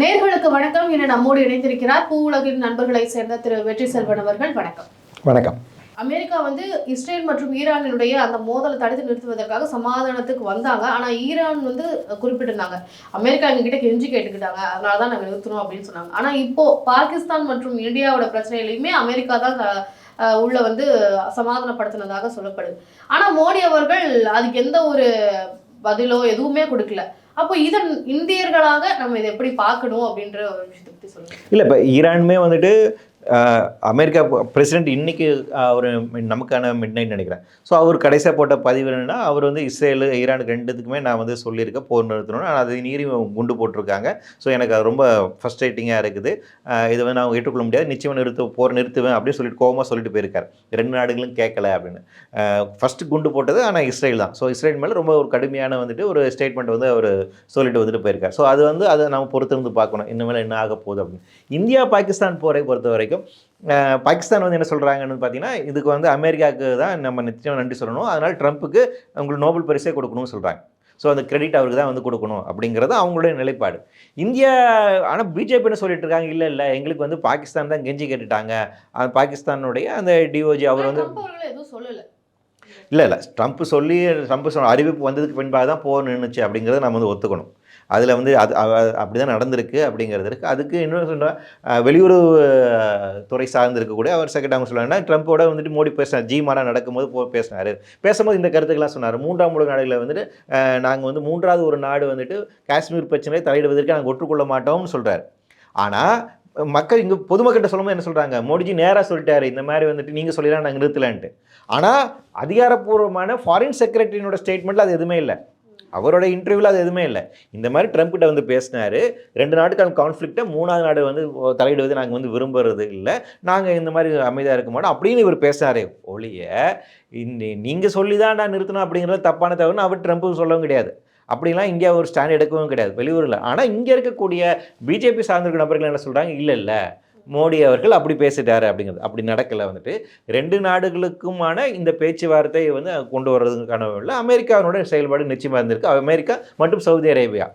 நேர்களுக்கு வணக்கம். என நம்மோடு இணைந்திருக்கிறார் பூ உலகின் நண்பர்களை சேர்ந்த திரு வெற்றி செல்வன் அவர்கள். வணக்கம். வணக்கம். அமெரிக்கா வந்து இஸ்ரேல் மற்றும் ஈரானினுடைய அந்த மோதலை தடுத்து நிறுத்துவதற்காக சமாதானத்துக்கு வந்தாங்க. ஆனா ஈரான் வந்து குறிப்பிட்டிருந்தாங்க. அமெரிக்கா எங்ககிட்ட கெஞ்சி கேட்டுக்கிட்டாங்க. அதனால தான் நாங்கள் நிறுத்தணும் அப்படின்னு சொன்னாங்க. ஆனா இப்போ பாகிஸ்தான் மற்றும் இந்தியாவோட பிரச்சனையிலையுமே அமெரிக்கா தான் உள்ள வந்து சமாதானப்படுத்தினதாக சொல்லப்படுது. ஆனா மோடி அவர்கள் அதுக்கு எந்த ஒரு பதிலோ எதுவுமே கொடுக்கல. அப்போ இதன் இந்தியர்களாக நம்ம இதை எப்படி பார்க்கணும் அப்படின்ற ஒரு விஷயத்தை பற்றி சொல்லுங்கள் இல்லை இப்போ ஈரானுமே வந்துட்டு அமெரிக்கா பிரசிடெண்ட் இன்றைக்கி அவர் நமக்கான மிட் நைட் நினைக்கிறேன். ஸோ அவர் கடைசியாக போட்ட பதிவு என்னென்னா அவர் வந்து இஸ்ரேல் ஈரானுக்கு ரெண்டுத்துக்குமே நான் வந்து சொல்லியிருக்கேன் போர் நிறுத்தணும்னு ஆனால் அது மீறி குண்டு போட்டிருக்காங்க. ஸோ எனக்கு அது ரொம்ப ஃபஸ்ட்ரேட்டிங்காக இருக்குது. இதை வந்து நான் ஏற்றுக்கொள்ள முடியாது. நிச்சயம் நிறுத்த போர் நிறுத்துவேன் அப்படின்னு சொல்லிட்டு கோவமாக சொல்லிட்டு போயிருக்காரு. ரெண்டு நாடுகளும் கேட்கல அப்படின்னு. ஃபஸ்ட்டு குண்டு போட்டது ஆனால் இஸ்ரேல் தான். ஸோ இஸ்ரேல் மேலே ரொம்ப ஒரு கடுமையான வந்துட்டு ஒரு ஸ்டேட்மெண்ட் வந்து அவர் சொல்லிட்டு வந்துட்டு போயிருக்கார். ஸோ அது வந்து அதை நம்ம பொறுத்திருந்து பார்க்கணும். இனிமேல் என்ன ஆக போகுது அப்படின்னு. இந்தியா பாகிஸ்தான் போரை பொறுத்த வரைக்கும் அஹ், பாகிஸ்தான் வந்து என்ன சொல்கிறாங்கன்னு பார்த்தீங்கன்னா இதுக்கு வந்து அமெரிக்காவுக்கு தான் நம்ம நிச்சயம் நன்றி சொல்லணும். அதனால் ட்ரம்ப்புக்கு உங்களுக்கு நோபல் பரிசே கொடுக்கணும்னு சொல்கிறாங்க ஸோ அந்த கிரெடிட் அவருக்கு தான் வந்து கொடுக்கணும் அப்படிங்கிறது அவங்களுடைய நிலைப்பாடு. இந்தியா ஆனால் பிஜேபி என்ன சொல்லிட்டு இருக்காங்க? இல்லை இல்லை. எங்களுக்கு வந்து பாகிஸ்தான் தான் கெஞ்சி கேட்டுட்டாங்க. அந்த பாகிஸ்தானுடைய அந்த டிஓஜி அவர் வந்து இல்லை இல்லை. ட்ரம்ப் சொல்லி ட்ரம்ப் சொன்ன அறிவிப்பு வந்ததுக்கு பின்பாக தான் போர் நின்றுச்சு அப்படிங்கிறத நம்ம வந்து ஒத்துக்கணும். அதில் வந்து அது அப்படி தான் நடந்திருக்கு அப்படிங்கிறது இருக்குது அதுக்கு இன்னும் சொன்னால் வெளியுறவு துறை சார்ந்து இருக்கக்கூடிய அவர் செகண்ட் அவங்க சொல்லுவாங்கன்னா ட்ரம்ப்போட வந்துட்டு மோடி பேசினார் ஜி மாநாடு நடக்கும்போது போ பேசினார். பேசும்போது இந்த கருத்துக்கெல்லாம் சொன்னார். மூன்றாம் உலக நாடுகளில் வந்துட்டு நாங்கள் வந்து மூன்றாவது ஒரு நாடு வந்துட்டு காஷ்மீர் பிரச்சனையை தலையிடுவதற்கு நாங்கள் ஒற்றுக்கொள்ள மாட்டோம்னு சொல்கிறார் ஆனால் மக்கள் இங்கே பொதுமக்கள்கிட்ட சொல்லும்போது என்ன சொல்கிறாங்க மோடிஜி நேராக சொல்லிட்டாரு இந்த மாதிரி வந்துட்டு நீங்கள் சொல்லிடலாம் நாங்கள் நிறுத்தலான்ட்டு. ஆனால் அதிகாரப்பூர்வமான ஃபாரின் செக்ரட்டரியினோட ஸ்டேட்மெண்ட்டில் அது எதுவுமே இல்லை. அவரோட இன்டர்வியூவில் அது எதுவுமே இல்லை. இந்த மாதிரி ட்ரம்ப் கிட்ட வந்து பேசினார். ரெண்டு நாட்டுக்கான கான்ஃப்ளிக்ட்டை மூணாவது நாடு வந்து தலையிடுவது நாங்கள் வந்து விரும்புறது இல்லை. நாங்கள் இந்த மாதிரி அமைதியாக இருக்க மாட்டோம் அப்படின்னு இவர் பேசினாரே ஒழிய நீங்கள் சொல்லி தான் நான் நிறுத்தணும் அப்படிங்கிறது தப்பான தவறுன்னு அவர் ட்ரம்ப்புக்கு சொல்லவும் கிடையாது. அப்படிலாம் இந்தியா ஒரு ஸ்டாண்ட் எடுக்கவும் கிடையாது வெளியூரில். ஆனால் இங்கே இருக்கக்கூடிய பிஜேபி சார்ந்திருக்க நபர்கள் என்ன சொல்கிறாங்க இல்லை இல்லை. மோடி அவர்கள் அப்படி பேசிட்டாரு அப்படிங்கிறது. அப்படி நடக்கலை வந்துட்டு. ரெண்டு நாடுகளுக்குமான இந்த பேச்சுவார்த்தையை வந்து கொண்டு வர்றதுக்கான இல்லை அமெரிக்காவினோட செயல்பாடு நிச்சயமாக இருந்திருக்கு. அமெரிக்கா மற்றும் சவுதி அரேபியா.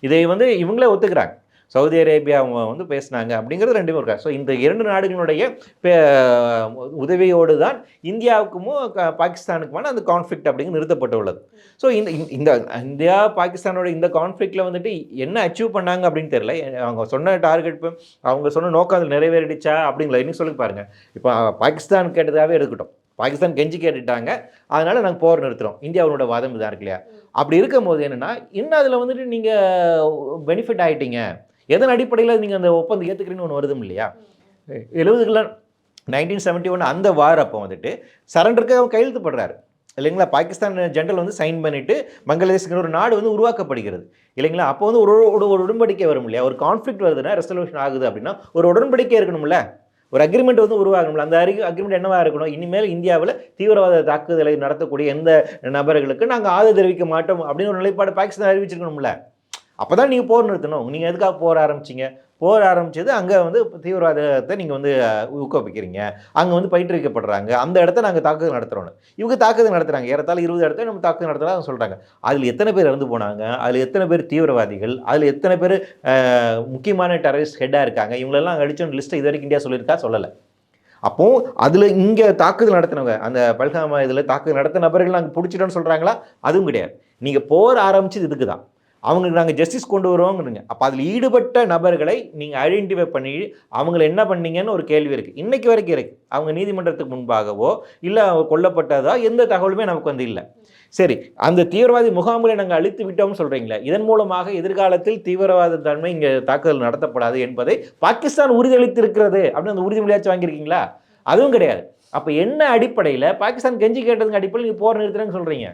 இதை வந்து இவங்களே ஒத்துக்கிறாங்க. சவுதி அரேபியா அவங்க வந்து பேசினாங்க அப்படிங்கிறது ரெண்டுமே இருக்கா ஸோ இந்த இரண்டு நாடுகளுடைய உதவியோடு தான் இந்தியாவுக்கும் பாகிஸ்தானுக்குமான அந்த கான்ஃப்ளிக்ட் அப்படிங்கிறது நிறுத்தப்பட்டுள்ளது. ஸோ இந்த இந்த- இந்தியா பாகிஸ்தானோட இந்த கான்ஃப்ளிக்டில் வந்துட்டு என்ன அச்சீவ் பண்ணாங்க அப்படின்னு தெரியல. அவங்க சொன்ன டார்கெட் அவங்க சொன்ன நோக்கம் அதில் நிறைவேறிடுச்சா அப்படிங்களா இன்னும் சொல்லி பாருங்கள் இப்போ பாகிஸ்தான் கேட்டதாகவே இருக்கட்டும் பாகிஸ்தான் கெஞ்சி கேட்டுட்டாங்க. அதனால் நாங்கள் போர் நிறுத்துகிறோம் இந்தியாவோட வாதம் இதாக இருக்கு இல்லையா? அப்படி இருக்கும்போது என்னென்னா இன்னும் அதில் வந்துட்டு நீங்கள் பெனிஃபிட் ஆகிட்டீங்க எதன் அடிப்படையில் நீங்கள் அந்த ஒப்பந்தம் ஏற்றுக்கிறீங்கன்னு ஒன்று வருதும் இல்லையா? எழுபதுகளில் நைன்டீன் செவன்ட்டி ஒன் அந்த வார் அப்போ வந்துட்டு சரண்டருக்கு அவன் கையெழுத்து படுறாரு இல்லைங்களா? பாகிஸ்தான் ஜென்ரல் வந்து சைன் பண்ணிட்டு பங்களாதேஷ்ங்கிற ஒரு நாடு வந்து உருவாக்கப்படுகிறது. இல்லைங்களா? அப்போ வந்து ஒரு ஒரு உடன்படிக்கை வரும் இல்லையா? ஒரு கான்ஃப்ளிக்ட் வருதுன்னா ரெசல்யூஷன் ஆகுது அப்படின்னா ஒரு உடன்படிக்கை இருக்கணும்ல. ஒரு அக்ரிமெண்ட் வந்து உருவாகணும்ல. அந்த அக்ரிமெண்ட் என்னவா இருக்கணும்? இனிமேல் இந்தியாவில் தீவிரவாத தாக்குதலை நடத்தக்கூடிய எந்த நபர்களுக்கு நாங்கள் ஆதரவு தெரிவிக்க மாட்டோம் அப்படின்னு ஒரு நிலைப்பாடு பாகிஸ்தான் அறிவிச்சிருக்கணும்ல. அப்போ தான் நீங்கள் போர் நிறுத்தணும். நீங்கள் எதுக்காக போர் ஆரம்பிச்சீங்க? போர் ஆரம்பித்தது அங்கே வந்து தீவிரவாதத்தை நீங்கள் வந்து ஊக்குவிக்கிறீங்க. அங்கே வந்து பயிற்றுவிக்கப்படுறாங்க. அந்த இடத்த நாங்கள் தாக்குதல் நடத்துகிறோம் இவங்க தாக்குதல் நடத்துகிறாங்க ஏறத்தாழ இருபது இடத்த நம்ம தாக்குதல் நடத்துகிறதா சொல்கிறாங்க அதில் எத்தனை பேர் இறந்து போனாங்க? அதில் எத்தனை பேர் தீவிரவாதிகள்? அதில் எத்தனை பேர் முக்கியமான டெரரிஸ்ட் ஹெட்டாக இருக்காங்க? இவங்களெல்லாம் அடிச்ச லிஸ்ட்டை இது வரைக்கும் இந்தியா சொல்லியிருக்கா? சொல்லலை. அப்போ அதில் இங்கே தாக்குதல் நடத்தினவங்க அந்த பல்காமா இதில் தாக்குதல் நடத்தின நபர்கள் நாங்கள் பிடிச்சிட்டோன்னு சொல்கிறாங்களா அதுவும் கிடையாது. நீங்கள் போர் ஆரம்பிச்சது இதுக்கு தான் அவங்களுக்கு நாங்கள் ஜஸ்டிஸ் கொண்டு வருவோங்கிறீங்க. அப்போ அதில் ஈடுபட்ட நபர்களை நீங்கள் ஐடென்டிஃபை பண்ணி அவங்கள என்ன பண்ணீங்கன்னு ஒரு கேள்வி இருக்குது இன்றைக்கு வரைக்கும் இருக்குது அவங்க நீதிமன்றத்துக்கு முன்பாகவோ இல்லை அவங்க எந்த தகவலுமே நமக்கு வந்து இல்லை. சரி அந்த தீவிரவாதி முகாம்களை நாங்கள் அழித்து விட்டோம்னு சொல்கிறீங்களே இதன் மூலமாக எதிர்காலத்தில் தீவிரவாத தன்மை இங்கே தாக்குதல் நடத்தப்படாது என்பதை பாகிஸ்தான் உறுதியளித்திருக்கிறது அப்படின்னு அந்த உறுதிமொழியாச்சும் வாங்கியிருக்கீங்களா? அதுவும் கிடையாது. அப்போ என்ன அடிப்படையில் பாகிஸ்தான் கெஞ்சி கேட்டதுக்கு அடிப்படையில் நீங்கள் போர் நிறுத்துறேன்னு சொல்கிறீங்க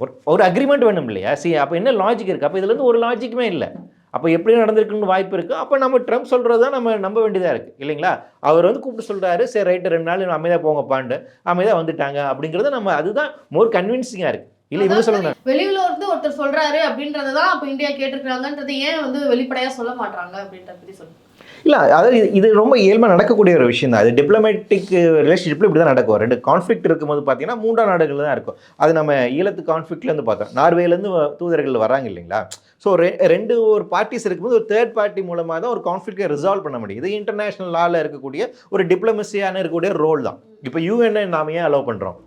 ஒரு ஒரு அக்ரிமெண்ட் வேணும் இல்லையா? சி அப்போ என்ன லாஜிக் இருக்குது அப்போ இதுலேருந்து ஒரு லாஜிக்குமே இல்லை. அப்போ எப்படி நடந்திருக்குன்னு வாய்ப்பு இருக்குது அப்போ நம்ம ட்ரம்ப் சொல்கிறது தான் நம்ம நம்ப வேண்டியதாக இருக்குது இல்லைங்களா? அவர் வந்து கூப்பிட்டு சொல்கிறாரு சரி ரைட்டு ரெண்டு நாள் அமைதியாக போங்கப்பாண்டு அமைதியாக வந்துட்டாங்க அப்படிங்கிறது நம்ம அதுதான் மோர் கன்வின்சிங்காக இருக்குது இல்லை இவங்க சொல்லுங்க. வெளியில இருந்து ஒருத்தர் சொல்றாரு அப்படின்றதான் அப்ப இந்தியா கேட்டிருக்காங்கன்றது ஏன் வந்து வெளிப்படையா சொல்ல மாட்டாங்க அப்படின்ற பத்தி சொல்லுங்க. இல்லை அதாவது இது- ரொம்ப இயல்பாக நடக்கக்கூடிய ஒரு விஷயம் தான். அது டிப்ளமேட்டிக் ரிலேஷன்ஷிப்பில் இப்படி தான் நடக்கும். ரெண்டு கான்ஃப்ளிக்ட் இருக்கும்போது பார்த்தீங்கன்னா மூன்றாம் நாடுகள் தான் இருக்கும். அது நம்ம ஈழத்து கான்ஃப்ளிக்ட்ல இருந்து பார்த்தோம். நார்வேலேருந்து தூதர்கள் வராங்க இல்லைங்களா? ஸோ ரெண்டு ஒரு பார்ட்டிஸ் இருக்கும்போது ஒரு தேர்ட் பார்ட்டி மூலமாக தான் ஒரு கான்ஃப்ளிக்டை ரிசால்வ் பண்ண முடியும். இது இன்டர்நேஷனல் லாவில் இருக்கக்கூடிய ஒரு டிப்ளமசியான இருக்கக்கூடிய ரோல் தான். இப்போ யூஎன்ஐ நாம ஏன் அலோவ் பண்ணுறோம்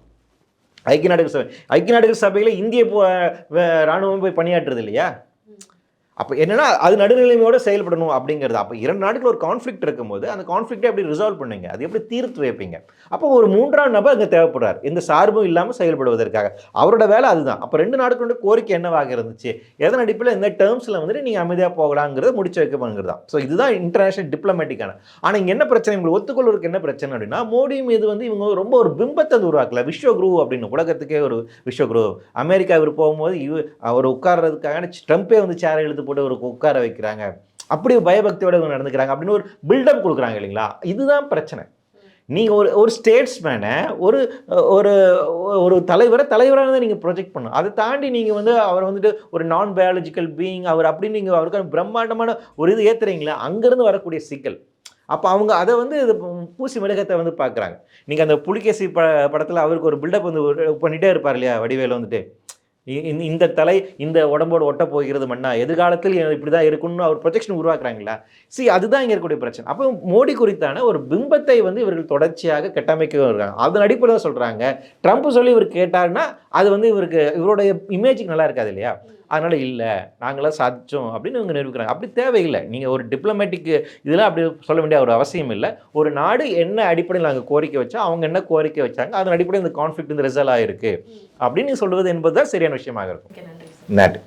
ஐக்கிய நாடுகள் சபை ஐக்கிய நாடுகள் சபையில் இந்திய போ- ராணுவம் போய் பணியாற்றுறது இல்லையா? அப்போ என்னென்னா அது நடுநிலைமையோடு செயல்படணும் அப்படிங்கிறது. அப்போ இரண்டு நாடுகள் ஒரு கான்ஃப்ளிக்ட் இருக்கும்போது அந்த கான்ஃப்ளிக்ட்டை எப்படி ரிசால்வ் பண்ணுங்க? அது எப்படி தீர்த்து வைப்பீங்க? அப்போ ஒரு மூன்றாம் நபர் அங்கே தேவைப்படுறார். இந்த சார்பும் இல்லாமல் செயல்படுவதற்காக. அவரோட வேலை அதுதான். அப்போ ரெண்டு நாடுகளோட கோரிக்கை என்னவாக இருந்துச்சு? எதன் அடிப்படையில் இந்த டேர்ம்ஸில் வந்துட்டு நீங்கள் அமைதியாக போகலாங்கிறத முடிச்சு வைக்கப்படுங்கிறது தான். ஸோ இதுதான் இன்டர்நேஷனல் டிப்ளமேட்டிக்கான ஆனால் இங்கே என்ன பிரச்சனை? உங்களுக்கு ஒத்துக்கொள்வதற்கு என்ன பிரச்சனை அப்படின்னா மோடி மீது வந்து இவங்க ரொம்ப ஒரு பிம்பத்தை உருவாக்கல. விஸ்வ குரு அப்படின்னு உலகத்துக்கே ஒரு விஸ்வகுரு. அமெரிக்கா இவர் போகும்போது இவ அவர் உட்கார்றதுக்காக ட்ரம்ப்பே வந்து சேரை இழுத்து போட்டு ஒரு உட்கார வைக்கிறாங்க. அப்படி பயபக்தியோட இவங்க நடந்துக்கிறாங்க. அப்படின்னு ஒரு பில்டப் கொடுக்குறாங்க இல்லைங்களா? இதுதான் பிரச்சனை. நீங்கள் ஒரு ஒரு ஸ்டேட்ஸ்மேனை ஒரு ஒரு ஒரு தலைவரை தலைவராக தான் நீங்கள் ப்ரொஜெக்ட் பண்ணணும். அதை தாண்டி நீங்கள் வந்து அவர் வந்துட்டு ஒரு நான் பயாலஜிக்கல் பீயிங் அவர் அப்படின்னு நீங்கள் அவருக்கு பிரம்மாண்டமான ஒரு இது ஏற்றுறீங்களா அங்கேருந்து வரக்கூடிய சிக்கல். அப்போ அவங்க அதை வந்து இது பூசி மிளகத்தை வந்து பார்க்குறாங்க. நீங்கள் அந்த புலிகேசி ப படத்தில் அவருக்கு ஒரு பில்டப் வந்து பண்ணிகிட்டே இருப்பார் இல்லையா வடிவேலு வந்துட்டு? இந்த- இந்த தலை இந்த உடம்போடு ஒட்ட போகிறது மண்ணா எதிர்காலத்தில் இப்படி தான் இருக்கும்னு அவர் ப்ரொஜெக்ஷன் உருவாக்குறாங்களா? சி அதுதான் இங்கே இருக்கக்கூடிய பிரச்சனை. அப்போ மோடி குறித்தான ஒரு பிம்பத்தை வந்து இவர்கள் தொடர்ச்சியாக கட்டமைக்க இருக்காங்க. அதன் அடிப்படையில் சொல்கிறாங்க ட்ரம்ப் சொல்லி இவர் கேட்டாருன்னா அது வந்து இவருக்கு இவருடைய இமேஜுக்கு நல்லா இருக்காது இல்லையா? அதனால் இல்லை நாங்களாம் சாதிச்சோம் அப்படின்னு இவங்க நிரூபிக்கிறாங்க. அப்படி தேவையில்லை. நீங்கள் ஒரு டிப்ளமேட்டிக் இதெல்லாம் அப்படி சொல்ல வேண்டிய ஒரு அவசியம் இல்லை. ஒரு நாடு என்ன அடிப்படையில் நாங்கள் கோரிக்கை வச்சா அவங்க என்ன கோரிக்கை வச்சாங்க அதன் அடிப்படையில் இந்த கான்ஃப்ளிக்ட் இந்த ரிசல்ட் ஆயிருக்கு. அப்படின்னு சொல்வது என்பது தான் சரியான விஷயமாக இருக்கும். நன்றி.